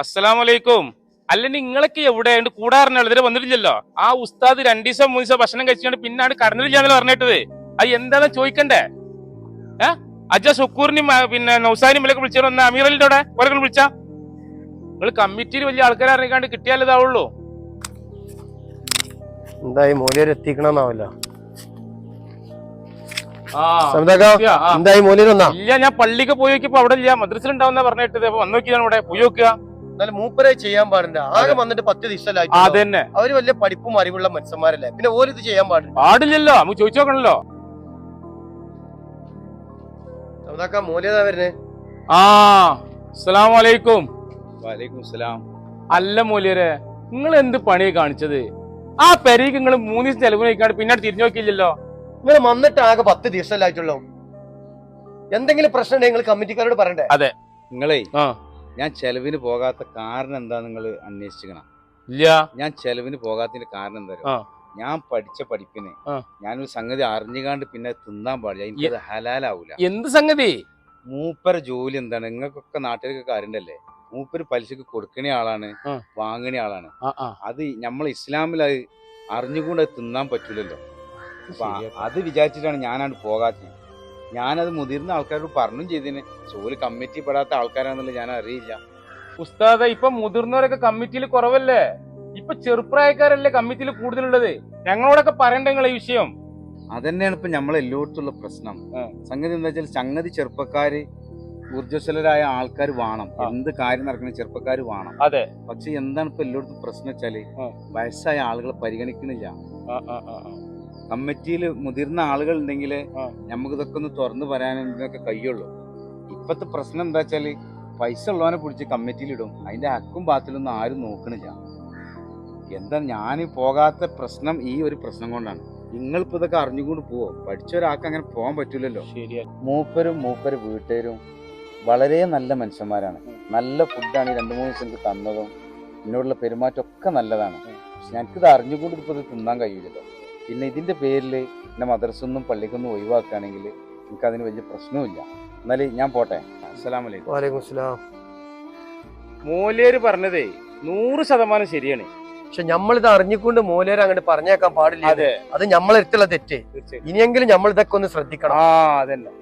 അസ്സലാമലൈക്കും. അല്ല നിങ്ങളൊക്കെ എവിടെയുണ്ട് കൂടാറിനുള്ള ഇതിൽ വന്നിട്ടില്ലല്ലോ. ആ ഉസ്താദ് രണ്ടു ദിവസം മൂന്ന് ദിവസം ഭക്ഷണം കഴിച്ചുകൊണ്ട് പിന്നാണ് കടന്നിട്ടില്ലാന്നല്ലോ പറഞ്ഞിട്ടത്. അത് എന്താണെന്ന് ചോദിക്കണ്ടേ? ഏ? അജ സുക്കൂറിനും പിന്നെ നൗസാനും ഇവരൊക്കെ വിളിച്ചോ? ഒന്ന് അമീറലിന്റെ അവിടെ വിളിച്ചാ. നിങ്ങൾ കമ്മിറ്റിയിൽ വലിയ ആൾക്കാരെ അറിയിക്കാണ്ട് കിട്ടിയാലേ ഇതാവുള്ളൂ. എന്തായി? മൂല്യർ എത്തിക്കണമെന്നാവല്ലോ. എന്തായി? മൂല്യർ ഇല്ല ഞാൻ പള്ളിക്ക് പോയി നോക്കിയപ്പോ അവിടെ ഇല്ല. മദ്രസിൽ ഉണ്ടാവുന്ന പറഞ്ഞിട്ട് വന്നോക്കിയാണ് വന്നു നോക്കിയാണ് ഇവിടെ. പോയി നോക്കുക. എന്നാലും മൂപ്പരെ ചെയ്യാൻ പാടില്ല. ആകെ വന്നിട്ട് പത്ത് ദിവസമല്ലായി ആ, അതന്നെ. അവർ വലിയ പഠിപ്പും അറിവുള്ള മനുഷ്യന്മാരല്ലേ? പിന്നെ ഓരിത് ചെയ്യാൻ പാടില്ല. പാടില്ലല്ലോ. നമുക്ക് ചോദിച്ചു നോക്കണല്ലോ. മൂല്യതാ വരുന്നേ? ആ അസ്സലാമു അലൈക്കും. വലൈക്കും സലാം അല്ല മൂല്യരെ നിങ്ങൾ എന്ത് പണിയെ കാണിച്ചത്? ആ പെരേക്ക് നിങ്ങൾ മൂന്ന് ദിവസം ചെലവ് നോക്കിയാണ് പിന്നെ തിരിഞ്ഞു നോക്കിയില്ലല്ലോ? നിങ്ങൾ വന്നിട്ട് ആകെ പത്ത് ദിവസമല്ലായിട്ടുള്ളൂ. എന്തെങ്കിലും പ്രശ്നം ഉണ്ടെങ്കിൽ നിങ്ങൾ കമ്മിറ്റിക്കാരോട് പറയണ്ടേ? അതെ. നിങ്ങളെ ആ. ഞാൻ ചെലവിന് പോകാത്ത കാരണം എന്താ നിങ്ങൾ അന്വേഷിക്കണം ഇല്ല. ഞാൻ ചെലവിന് പോകാത്തതിന്റെ കാരണം എന്താ ഞാൻ പഠിച്ച പഠിപ്പിന്. ഞാനൊരു സംഗതി അറിഞ്ഞുകാണ്ട് പിന്നെ തിന്നാൻ പാടില്ല. എനിക്കത് ഹലാലാവൂല. എന്ത് സംഗതി? മൂപ്പര ജോലി എന്താണ്? നിങ്ങൾക്കൊക്കെ നാട്ടിലൊക്കെ അറിയണ്ടല്ലേ മൂപ്പര് പലിശക്ക് കൊടുക്കണ ആളാണ്. വാങ്ങണ ആളാണ്. അത് നമ്മൾ ഇസ്ലാമിൽ അത് അറിഞ്ഞുകൊണ്ട് അത് തിന്നാൻ പറ്റൂലല്ലോ. അത് വിചാരിച്ചിട്ടാണ് ഞാനാണ് പോകാത്തത്. ഞാനത് മുതിർന്ന ആൾക്കാരോട് പറഞ്ഞും ചെയ്തിന്. ജോലി കമ്മിറ്റി പെടാത്ത ആൾക്കാരാണെന്നുള്ള ഞാൻ അറിയില്ല. ഉസ്താദ ഇപ്പൊ മുതിർന്നവരൊക്കെ കമ്മിറ്റിയിൽ കുറവല്ലേ? ഇപ്പൊ ചെറുപ്രായക്കാരല്ലേ കമ്മിറ്റിയിൽ കൂടുതലുള്ളത്? ഞങ്ങളോടൊക്കെ പറയണ്ട നിങ്ങൾ ഈ വിഷയം. അതന്നെയാണ് ഇപ്പൊ നമ്മളെല്ലോടത്തുള്ള പ്രശ്നം. സംഗതി എന്താ വെച്ചാൽ സംഗതി ചെറുപ്പക്കാര് ഊർജസ്വലരായ ആൾക്കാർ വേണം. എന്ത് കാര്യം നടക്കുന്ന ചെറുപ്പക്കാർ വേണം. അതെ. പക്ഷെ എന്താണ് ഇപ്പൊ എല്ലായിടത്തും പ്രശ്നം വെച്ചാൽ വയസ്സായ ആളുകളെ പരിഗണിക്കണില്ല. കമ്മിറ്റിയിൽ മുതിർന്ന ആളുകൾ ഉണ്ടെങ്കിൽ നമുക്ക് ഇതൊക്കെ ഒന്ന് തുറന്നു പറയാനും ഇതിനൊക്കെ കഴിയുള്ളൂ. ഇപ്പത്തെ പ്രശ്നം എന്താ വെച്ചാൽ പൈസ ഉള്ളവനെ പിടിച്ച് കമ്മിറ്റിയിലിടും അതിന്റെ അക്കും ബാത്തിലൊന്നും ആരും നോക്കണില്ല. എന്താ ഞാൻ പോകാത്ത പ്രശ്നം ഈ ഒരു പ്രശ്നം കൊണ്ടാണ്. നിങ്ങളിപ്പോൾ ഇതൊക്കെ അറിഞ്ഞുകൊണ്ട് പോവോ? പഠിച്ച ഒരാൾക്ക് അങ്ങനെ പോകാൻ പറ്റൂലല്ലോ. മൂപ്പരും മൂപ്പര് വീട്ടുകാരും വളരെ നല്ല മനുഷ്യന്മാരാണ്. നല്ല ഫുഡാണ് ഈ രണ്ട് മൂന്ന് ദിവസം എനിക്ക് തന്നതും. എന്നോടുള്ള പെരുമാറ്റം ഒക്കെ നല്ലതാണ്. പക്ഷെ എനിക്കിത് അറിഞ്ഞുകൊണ്ട് ഇപ്പോൾ ഇത് തിന്നാൻ കഴിയില്ലല്ലോ. പിന്നെ ഇതിന്റെ പേരിൽ എന്റെ മദ്രസൊന്നും പള്ളിക്കൊന്നും ഒഴിവാക്കുകയാണെങ്കിൽ എനിക്കതിന് വലിയ പ്രശ്നവുമില്ല. എന്നാൽ ഞാൻ പോട്ടെ. അസ്സലാമലൈക്കും. വാലൈക്കും അസ്സലാം മോലേര് പറഞ്ഞതേ നൂറ് ശതമാനം ശരിയാണ്. പക്ഷെ ഇത് അറിഞ്ഞുകൊണ്ട് മോലേർ അങ്ങോട്ട് പറഞ്ഞേക്കാൻ പാടില്ല. അതെ. അത് നമ്മളെടുത്തുള്ള തെറ്റ്. ഇനിയെങ്കിലും നമ്മൾ ഇതൊക്കെ ഒന്ന് ശ്രദ്ധിക്കണം. ആ അതന്നെ.